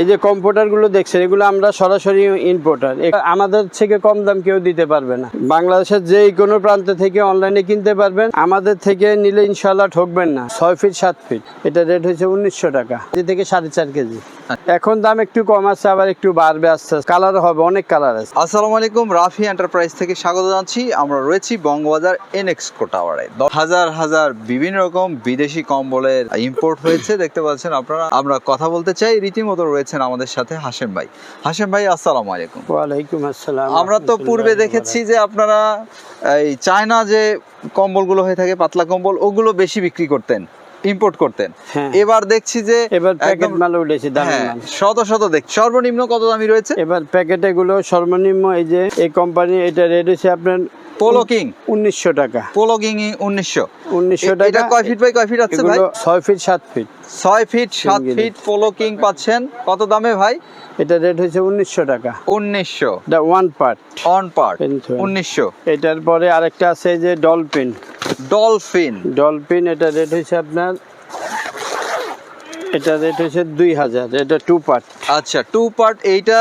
এই যে কম্পিউটারগুলো দেখছেন, এগুলো আমরা সরাসরি ইম্পোর্টার আমাদের থেকে কম দাম কেউ দিতে পারবে না। বাংলাদেশের যে কোনো প্রান্ত থেকে অনলাইনে কিনতে পারবেন। আমাদের থেকে নিলে ইনশাল্লাহ ঠকবেন না। ছয় ফিট সাত ফিট এটা রেট হচ্ছে উনিশশো টাকা। কেজি থেকে সাড়ে চার কেজি। এখন দাম একটু কম আছে, আবার একটু বাড়বে আস্তে আস্তে। কালার হবে, অনেক কালার আছে। আসসালামু আলাইকুম, রাফি এন্টারপ্রাইজ থেকে স্বাগত জানাচ্ছি। আমরা রয়েছি বঙ্গবাজার এনএক্সকো টাওয়ারে দ- হাজার হাজার বিভিন্ন রকম বিদেশি কম্বলের ইম্পোর্ট হয়েছে, দেখতে পাচ্ছেন আপনারা। আমরা কথা বলতে চাই, রীতিমতো রয়েছেন আমাদের সাথে হাশেম ভাই। হাশেম ভাই আসসালামু আলাইকুম। ওয়ালাইকুম আসসালাম আমরা তো পূর্বে দেখেছি যে আপনারা এই চায়না যে কম্বলগুলো হয়ে থাকে পাতলা কম্বল ওগুলো বেশি বিক্রি করতেন ইম্পোর্ট করতেন। হ্যাঁ। এবার দেখছি যে এবার প্যাকেট মাল উঠেছে দামি শত শত দেখ সর্বনিম্ন কত দামি রয়েছে? এবার প্যাকেটে গুলো সর্বনিম্ন এই যে এই কোম্পানি এটা রেট হচ্ছে আপনার পোলো কিং উনিশশো টাকা। পোলো কিং উনিশশো। উনিশশো এটা টাকা। কয় ফিট বাই কয় ফিট আছে ভাই? ছয় ফিট সাত ফিট ছয় ফিট সাত ফিট পোলো কিং পাচ্ছেন। কত দামে ভাই? এটা রেট হচ্ছে উনিশশো টাকা। উনিশশো। এটা ওয়ান পার্ট অন পার্ট উনিশশো। এটার পরে আরেকটা আছে যে ডলফিন ডলফিন ডলফিন এটা রেট হচ্ছে আপনার এটা রেট হচ্ছে দুই হাজার। এটা টু পার্ট আচ্ছা টু পার্ট এইটা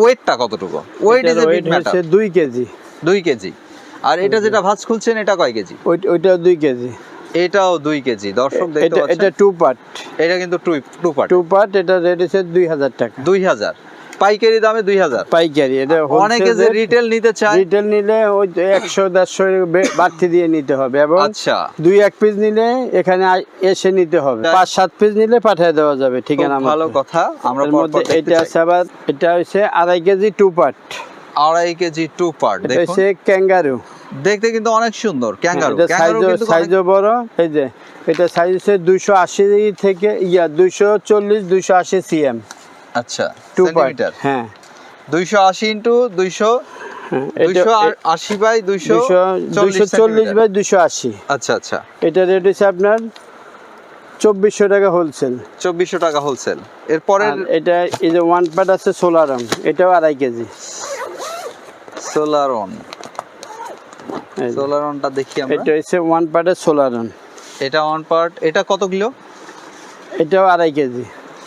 ওয়েটটা কতটুকু? Weight is a big matter দুই কেজি। দুই কেজি। আর এটা যেটা ভাঁজ খুলছেন এটা কয় কেজি? ওই- ওইটাও দুই কেজি। এটাও দুই কেজি। দর্শক দেখতে এটা টু পার্ট এটা কিন্তু two two part two part এটা রেট হচ্ছে দুই হাজার টাকা। দুই হাজার। পাইকারি দামে দুই হাজার। পাইকারি এটা অনেকে যে রিটেল নিতে চায় রিটেল নিলে ওই একশো দেড়শো বাড়তি দিয়ে নিতে হবে এবং আচ্ছা। দুই এক পিস নিলে এখানে এসে নিতে হবে। পাঁচ সাত পিস নিলে পাঠিয়ে দেওয়া যাবে ঠিকানা ভালো কথা। আমরা এটা আছে আবার এটা হচ্ছে আড়াই কেজি টু পার্ট আড়াই কেজি টু পার্ট ক্যাঙ্গারু দেখতে কিন্তু অনেক সুন্দর ক্যাঙ্গারু সাইজও অনেক- বড় এই যে এটা সাইজ হচ্ছে দুইশো আশি থেকে ইয়া দুইশো চল্লিশ দুইশো আশি সিএম আচ্ছা টু পার্ট হ্যাঁ। দুইশো আশি ইন্টু দুইশো হ্যাঁ, এটা আশি বাই দুইশো দুইশো দুইশো চল্লিশ বাই দুইশো আশি। আচ্ছা আচ্ছা। এটা রেট হচ্ছে আপনার চব্বিশশো টাকা হোলসেল চব্বিশশো টাকা হোলসেল এরপরে এটা এই যে ওয়ান পার্ট আছে সোলারম এটাও আড়াই কেজি। দেখি আমরা। এটা হচ্ছে ওয়ান পার্টের সোলারন। এটা ওয়ান পার্ট এটা কত কিলো? এটাও আড়াই কেজি।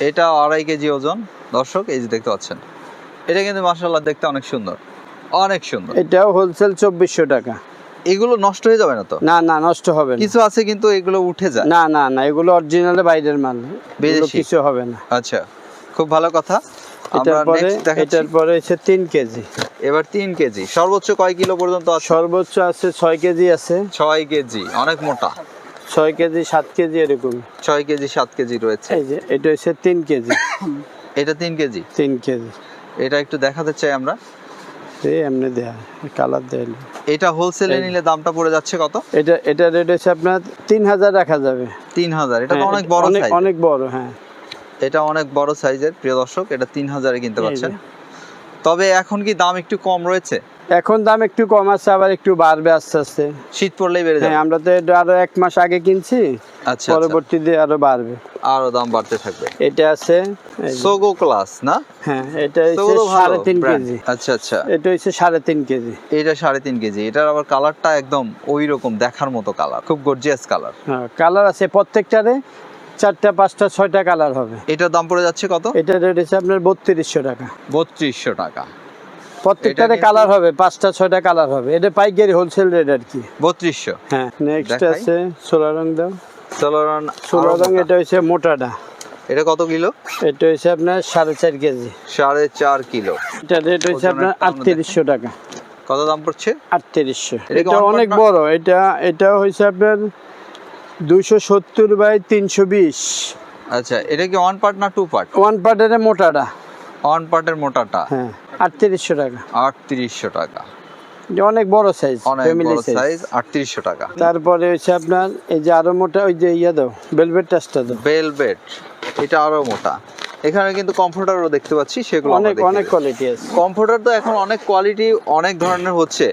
এটা আড়াই কেজি ওজন। দর্শক এই যে দেখতে পাচ্ছেন। এটা কিন্তু মার্শাল্লাহ দেখতে অনেক সুন্দর। অনেক সুন্দর। এটাও হোলসেল চব্বিশশো টাকা। এগুলো নষ্ট হয়ে যাবে না তো? না না নষ্ট হবে না। কিছু আছে কিন্তু এগুলো উঠে যায়। না না না এগুলো অরিজিনাল বাইরের মাল। কিছু হবে না। আচ্ছা খুব ভালো কথা। এটার পরে এটার পরে হচ্ছে তিন কেজি। এবার তিন কেজি। সর্বোচ্চ কয় কিলো পর্যন্ত আছে? সর্বোচ্চ আছে ছয় কেজি আছে। ছয় কেজি অনেক মোটা। ছয় কেজি সাত কেজি এরকম। ছয় কেজি সাত কেজি রয়েছে। এই যে এটা হচ্ছে তিন কেজি। এটা তিন কেজি? তিন কেজি। এটা একটু দেখাতে চাই আমরা। এই এমনি দেয়া কালার দেয় এটা হোলসেলে নিলে দামটা পড়ে যাচ্ছে কত? এটা এটা রেট হচ্ছে আপনার তিন হাজার রাখা যাবে। তিন হাজার এটা তো হ্যাঁ, অনেক বড় অনেক অনেক বড় হ্যাঁ। এটা অনেক বড় সাইজের প্রিয় দর্শক এটা তিন হাজারে কিনতে এই পাচ্ছেন। তবে এখন কি দাম একটু কম রয়েছে? এখন দাম একটু কম আছে আবার একটু বাড়বে আস্তে আস্তে। শীত পড়লেই বেড়ে যাবে। হ্যাঁ আমরা তো এটা আরও এক মাস আগে কিনছি আচ্ছা আচ্ছা। পরবর্তীতে আরও বাড়বে। আরও দাম বাড়তে থাকবে। এটা আছে সোগো ক্লাস না? হ্যাঁ এটা হচ্ছে সাড়ে তিন কেজি। আচ্ছা আচ্ছা। এটা হচ্ছে সাড়ে তিন কেজি। এটা সাড়ে তিন কেজি। এটার আবার কালারটা একদম ওই রকম দেখার মতো কালার খুব গর্জিয়াস কালার হ্যাঁ কালার আছে প্রত্যেকটারে। চারটা পাঁচটা ছয়টা কালার হবে। এটার দাম পড়ে যাচ্ছে কত? এটা রেট হচ্ছে আপনার বত্রিশশো টাকা। বত্রিশশো টাকা। প্রত্যেকটারে কালার হবে পাঁচটা ছয়টা কালার হবে। এটা পাইকারি হোলসেল রেট আর কি। বত্রিশশো। হ্যাঁ নেক্সট। আছে সোলা রং দাও। সোলারন সোলা রং এটা হচ্ছে মোটাটা। এটা কত কিলো? এটা হচ্ছে আপনার সাড়ে চার কেজি। সাড়ে চার কিলো। এটা রেট হচ্ছে আপনার আটত্রিশশো টাকা। কত দাম পড়ছে? আটত্রিশশো। এটা অনেক বড়। এটা এটা হচ্ছে আপনার দুইশো সত্তর বাই তিনশো বিশ। আচ্ছা এটা কি ওয়ান পার্ট না টু পার্ট ওয়ান পার্টের মোটাটা। ওয়ান পার্টের মোটাটা। হ্যাঁ আটত্রিশশো টাকা। আটত্রিশশো টাকা। অনেক বড় সাইজ ফ্যামিলি সাইজ সাইজ আটত্রিশশো টাকা। তারপরে হচ্ছে আপনার এই যে আরও মোটা ওই যে ইয়া দাও বেলভেট টাচটা দাও। বেলভেট এটা আরও মোটা। এখানে কিন্তু কমফোর্টারও দেখতে পাচ্ছি সেগুলো অনেক অনেক কোয়ালিটি আছে। কমফোর্টার তো এখন অনেক কোয়ালিটি অনেক ধরনের হচ্ছে।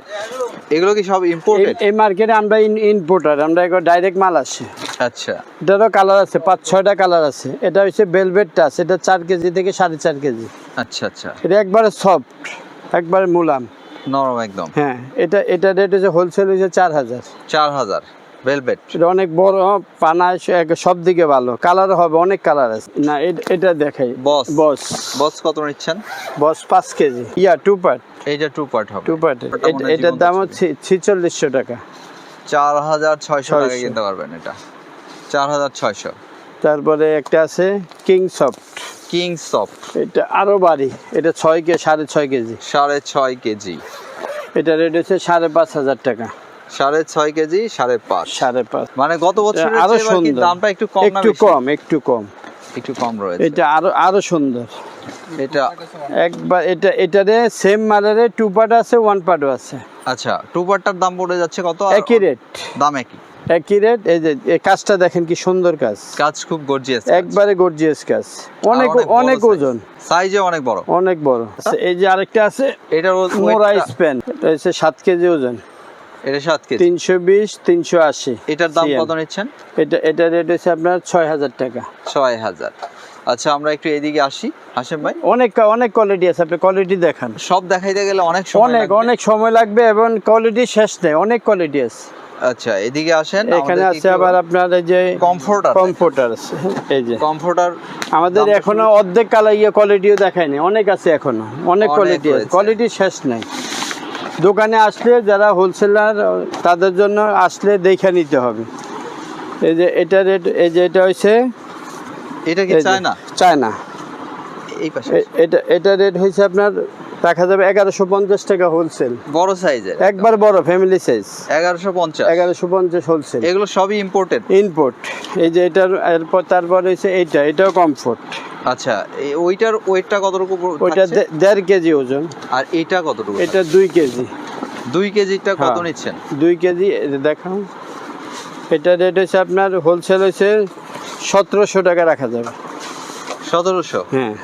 এগুলো কি সব ইম্পোর্টেড এই মার্কেটে আমরা ইনপোর্টার আমরা একবার ডাইরেক্ট মাল আসে। আচ্ছা। এটারও কালার আছে পাঁচ ছয়টা কালার আছে। এটা হচ্ছে বেলভেট টাচ এটা চার কেজি থেকে সাড়ে চার কেজি। আচ্ছা আচ্ছা। এটা একবারে সফট একবারে মুলাম। নরম একদম। হ্যাঁ এটা এটা রেট হচ্ছে হোলসেল হচ্ছে চার হাজার। চার হাজার ভেলভেট এটা অনেক বড় পানা এক- সব দিকে ভালো। কালার হবে অনেক কালার আছে। না এটা দেখাই। বস বস বস কত নিচ্ছেন? বস পাঁচ কেজি। ইয়া টু পার্ট এইটা টু পার্ট হবে। টু পার্ট এটার দাম হচ্ছে ছিচল্লিশশো টাকা। চার হাজার ছয়শো টাকা কিনতে পারবেন এটা। চার হাজার ছয়শো। তারপরে একটা আছে কিং সফট কিং সফট এটা আরও বাড়ি। এটা ছয় কে সাড়ে ছয় কেজি। সাড়ে ছয় কেজি। এটা রেট হচ্ছে সাড়ে পাঁচ হাজার টাকা। সাড়ে ছয় কেজি সাড়ে পাঁচ। সাড়ে পাঁচ। মানে গত বছর আরও আরও সুন্দর। দামটা একটু কম একটু কম একটু কম। একটু কম রয়েছে। এটা আরও আরও সুন্দর। এটা একবার এটা এটারে সেম মালের টু পার্ট আছে ওয়ান পার্টও আছে। আচ্ছা টু পার্টটার দাম পড়ে যাচ্ছে কত? একই রেট দাম একই। একই রেট এই যে কাজটা দেখেন কি সুন্দর কাজ। কাজ খুব গর্জিয়াস একবারে গর্জিয়াস কাজ। অনেক অনেক ওজন। সাইজে অনেক বড়। অনেক বড়। আচ্ছা, এই যে আরেকটা আছে এটার ও- মোরা স্প্যান এটা হচ্ছে সাত কেজি ওজন। এটা সাত কেজি। তিনশো বিশ তিনশো আশি এটার দাম কত নিচ্ছেন? এটা এটা রেট হচ্ছে আপনার ছয় হাজার টাকা। ছয় হাজার। আচ্ছা আমরা একটু এদিকে আসি। হাসেম ভাই? অনেক অনেক কোয়ালিটি আছে আপনি কোয়ালিটি দেখান। সব দেখাইতে গেলে অনেক সময় অনেক অনেক সময় লাগবে এবং কোয়ালিটি শেষ নেই অনেক কোয়ালিটি আছে। আচ্ছা এদিকে আসেন এখানে আছে আবার আপনার এই যে কমফোর্টার কমফোর্টার আছে এই যে। কমফোর্টার আমাদের এখনও অর্ধেক কালা ইয়ে কোয়ালিটিও দেখায়নি অনেক আছে এখনও অনেক কোয়ালিটি আছে কোয়ালিটি শেষ নাই। দোকানে আসলে যারা হোলসেলার তাদের জন্য আসলে দেখে নিতে হবে। এই যে এটা রেট এই যে এটা হয়েছে এটা কি এই যে, চায় না এই পাশে এটা এটা রেট হয়েছে আপনার যাবে এগারোশো পঞ্চাশ টাকা হোলসেল বড় সাইজের একবার বড় ফ্যামিলি সাইজ এগারোশো পঞ্চাশ। এগারোশো পঞ্চাশ হোলসেল এগুলো সবই ইম্পোর্টেড এই যে এটার এরপর তারপর হয়েছে এইটা এটাও কমফোর্ট আচ্ছা ওইটার ওয়েটটা কতটুকু ওইটা দেড় কেজি ওজন। আর কতটুকু এটা দুই কেজি। দুই কেজিটা কত হ্যাঁ। নিচ্ছেন? দুই কেজি দেখাও। এটা রেট হচ্ছে আপনার হোলসেল হচ্ছে সতেরোশো টাকা রাখা যাবে। সতেরোশো? হ্যাঁ।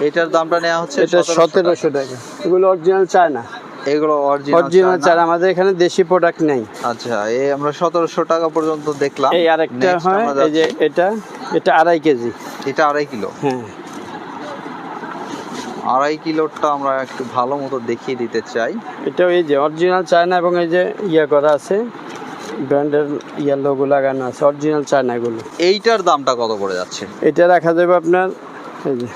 এটার দামটা নেওয়া হচ্ছে এটা সতেরোশো টাকা। এগুলো অরিজিনাল এগুলো অরিজিনাল অরিজিনাল আমাদের এখানে দেশি প্রোডাক্ট নেই। আচ্ছা এই আমরা সতেরোশো টাকা পর্যন্ত দেখলাম। এই আরেকটা হয় এই যে এটা এটা আড়াই কেজি। এটা আড়াই কিলো। হ্যাঁ। আড়াই কিলোটা আমরা একটু ভালো মতো দেখিয়ে দিতে চাই। এটা এই যে অরিজিনাল চায়না এবং এই যে ইয়ে করা আছে। ব্র্যান্ডের ইয়ার লোগো লাগানো আছে অরিজিনাল চায়না এগুলো এইটার দামটা কত করে যাচ্ছে? এটা রাখা যাবে আপনার এই যে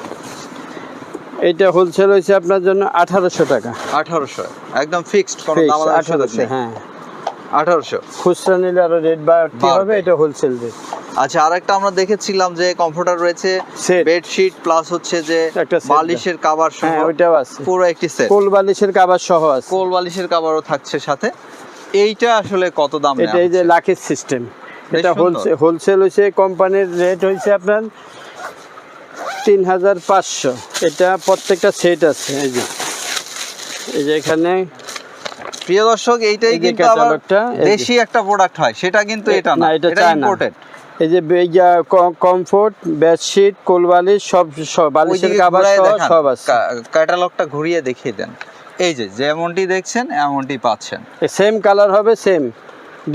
এইটা হোলসেল হয়েছে আপনার জন্য আঠারোশো টাকা। আঠারোশো একদম ফিক্সড কোনো দাম আঠারোশো হ্যাঁ। আঠারোশো। খুচরা নিলে আরও রেট বাড়তি। হবে এটা হোলসেল রেট আচ্ছা আরেকটা আমরা দেখেছিলাম যে কমফোর্টার রয়েছে. বেডশিট প্লাস হচ্ছে যে বালিশের কাভার সহ। হ্যাঁ ওইটাও আছে। পুরো একটি সেট কোল বালিশের কাবার সহ আছে। কোল বালিশের কাভারও থাকছে সাথে। এইটা আসলে কত দাম এটা এই যে? লাখের সিস্টেম এটা হোলসেল হোলসেল হয়েছে কোম্পানির রেট হয়েছে আপনার তিন হাজার পাঁচশো। এটা প্রত্যেকটা সেট আছে এই যে। এই যে এখানে প্রিয় দর্শক এইটাই এই কিন্তু আবার। দেশি একটা প্রোডাক্ট হয় সেটা কিন্তু এটা না, এটা। ইম্পোর্টেড এই যে কমফোর্ট বেডশিট কোলবালিশ সব সব বালিশের কাবার সহ সব আছে। ক্যাটালগটা ঘুরিয়ে দেখিয়ে দেন। এই যে যেমনটি দেখছেন এমনটি পাচ্ছেন। সেম কালার হবে সেম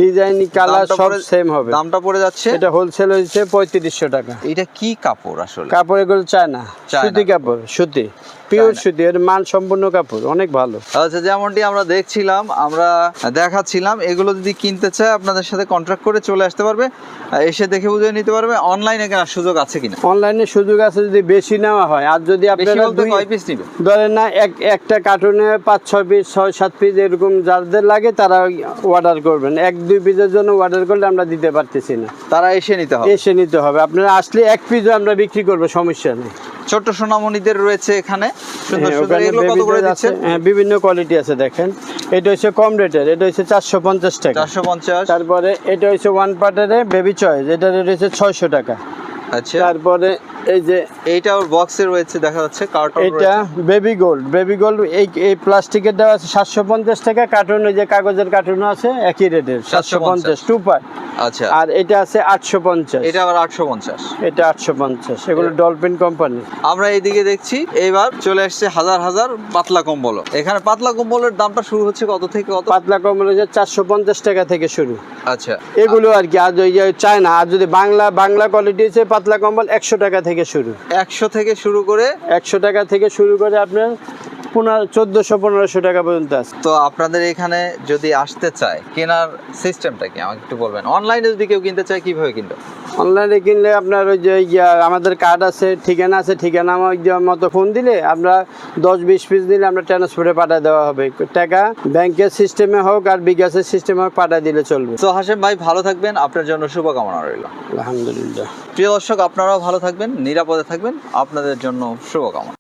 ডিজাইন কালার সব সেম হবে। দামটা পড়ে যাচ্ছে? এটা হোলসেল হয়েছে পঁয়ত্রিশশো টাকা। এটা কি কাপড় আসলে? কাপড় এগুলো চায় না সুতি কাপড় সুতি। পিওর সুতি এর মান সম্পূর্ণ কাপড় অনেক ভালো। আচ্ছা যেমনটি আমরা দেখছিলাম আমরা দেখাচ্ছিলাম এগুলো যদি কিনতে চায় আপনাদের সাথে কন্ট্রাক্ট করে চলে আসতে পারবে এসে দেখে বুঝে নিতে পারবে অনলাইনে কেনার সুযোগ আছে কিনা। অনলাইনে সুযোগ আছে যদি বেশি নেওয়া হয় আর যদি আপনারা কয় পিস নিবে? ধরেন না এক একটা কার্টুনে পাঁচ ছয় পিস ছয় সাত পিস এরকম যাদের লাগে তারা অর্ডার করবেন। এক দুই পিসের জন্য অর্ডার করলে আমরা দিতে পারতেছি না। তারা এসে নিতে হবে। এসে নিতে হবে। আপনারা আসলে এক পিসও আমরা বিক্রি করব সমস্যা নেই। ছোট্ট সোনামণিদের রয়েছে এখানে। সুন্দর হ্যাঁ, সুন্দর। এগুলো কত করে দিচ্ছেন? হ্যাঁ বিভিন্ন কোয়ালিটি আছে দেখেন। এটা হচ্ছে কম রেটের এটা হচ্ছে চারশো পঞ্চাশ টাকা। চারশো পঞ্চাশ। তারপরে এটা হচ্ছে ওয়ান পার্টারে বেবি চয়েস এটা রেট হচ্ছে ছয়শো টাকা। আচ্ছা। তারপরে এই যে এইটা ওর বক্সে রয়েছে দেখা যাচ্ছে কার্টন এটা বেবি গোল্ড বেবি গোল্ড এই এই প্লাস্টিকের দেওয়া আছে সাতশো পঞ্চাশ টাকা কার্টুন ওই যে কাগজের কার্টুন আছে একই রেটের সাতশো পঞ্চাশ। টু পার্ট আচ্ছা। আর এটা আছে আটশো পঞ্চাশ। এটা আবার আটশো পঞ্চাশ। এটা আটশো পঞ্চাশ এগুলো ডলফিন কোম্পানি আমরা এইদিকে দেখছি এইবার চলে আসছে হাজার হাজার পাতলা কম্বল। এখানে পাতলা কম্বলের দামটা শুরু হচ্ছে কত থেকে কত? পাতলা কম্বল হচ্ছে চারশো পঞ্চাশ টাকা থেকে শুরু। আচ্ছা। এগুলো আর কি আর ওই যে চায় না আর যদি বাংলা বাংলা কোয়ালিটি হচ্ছে পাতলা কম্বল একশো টাকা থেকে শুরু। একশো থেকে শুরু করে একশো টাকা থেকে শুরু করে আপনার পনেরো চোদ্দোশো পনেরোশো টাকা পর্যন্ত আছে। তো আপনাদের এখানে যদি আসতে চায় কেনার সিস্টেমটা কি? আমাকে একটু বলবেন। অনলাইনে যদি কেউ কিনতে চায় কীভাবে কিনবে? অনলাইনে কিনলে আপনার ওই যে আমাদের কার্ড আছে ঠিকানা আছে ঠিকানা মতো ফোন দিলে আমরা দশ বিশ পিস দিলে আমরা ট্রান্সপোর্টে পাঠিয়ে দেওয়া হবে। টাকা ব্যাংকের সিস্টেমে হোক আর বিকাশের সিস্টেমে হোক পাঠিয়ে দিলে চলবে। তো হাসেম ভাই ভালো থাকবেন। আপনার জন্য শুভকামনা রইল। আলহামদুলিল্লাহ। প্রিয় দর্শক আপনারাও ভালো থাকবেন নিরাপদে থাকবেন। আপনাদের জন্য শুভকামনা।